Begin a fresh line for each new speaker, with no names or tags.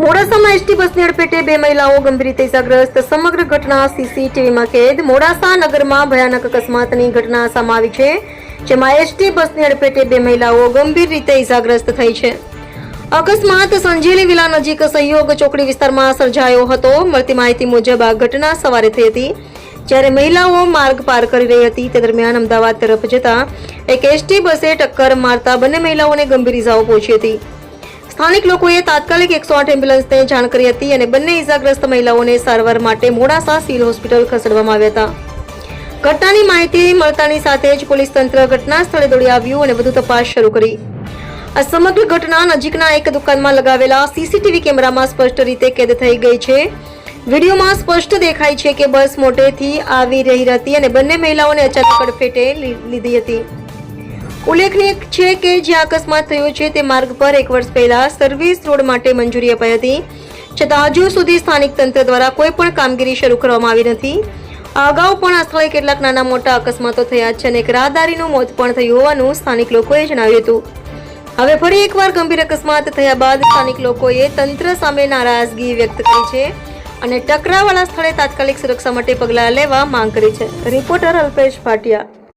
મોડાસામાં એસટી બસની અડફેટે બે મહિલાઓ ગંભીર રીતે ઇજાગ્રસ્ત. સમગ્ર ઘટના સીસીટીવીમાં કેદ. મોડાસા નગરમાં ભયાનક અકસ્માતની ઘટના સામે આવી છે, જેમાં એસટી બસની અડફેટે બે મહિલાઓ ગંભીર રીતે ઇજાગ્રસ્ત થઈ છે. અકસ્માત સંજેલી વિલા નજીક સહયોગ ચોકડી વિસ્તારમાં સર્જાયો હતો. મળતી માહિતી મુજબ આ ઘટના સવારે થઈ હતી, જ્યારે મહિલાઓ માર્ગ પાર કરી રહી હતી. તે દરમિયાન અમદાવાદ તરફ જતા એક એસટી બસે ટક્કર મારતા બંને મહિલાઓને ગંભીર ઇજાઓ પહોંચી હતી. સ્થાનિક લોકોએ તાત્કાલિક એકસો આઠ એમ્બ્યુલન્સને જાણ કરી હતી અને બંને ઇજાગ્રસ્ત મહિલાઓને સારવાર માટે મોડાસા સિવિલ હોસ્પિટલ ખસેડવામાં આવ્યા હતા. ઘટનાની માહિતી મળતાની સાથે જ પોલીસ તંત્ર ઘટના સ્થળે દોડી આવ્યું અને વધુ તપાસ શરૂ કરી. આ સમગ્ર ઘટના નજીકના એક દુકાનમાં લગાવેલા સીસીટીવી કેમેરામાં સ્પષ્ટ રીતે કેદ થઈ ગઈ છે. વિડીયોમાં સ્પષ્ટ દેખાય છે કે બસ મોટેથી આવી રહી હતી અને બંને મહિલાઓને અચાનક ફેટે લીધી હતી. ઉલ્લેખનીય છે કે જ્યાં અકસ્માત થયો છે તે માર્ગ પર એક વર્ષ પહેલા સર્વિસ રોડ માટે મંજૂરી અપાઈ હતી. છતાં હજુ સુધી સ્થાનિક તંત્ર દ્વારા કોઈ પણ કામગીરી શરૂ કરવામાં આવી નથી. અગાઉ પણ આ સ્થળે કેટલાક નાના મોટા અકસ્માતો થયા છે અને એક રાહદારીનું મોત પણ થયું હોવાનું સ્થાનિક લોકોએ જણાવ્યું હતું. હવે ફરી એકવાર ગંભીર અકસ્માત થયા બાદ સ્થાનિક લોકોએ તંત્ર સામે નારાજગી વ્યક્ત કરી છે અને ટકરાવાળા સ્થળે તાત્કાલિક સુરક્ષા માટે પગલાં લેવા માંગ કરી છે. રિપોર્ટર અલ્પેશ ભાટિયા.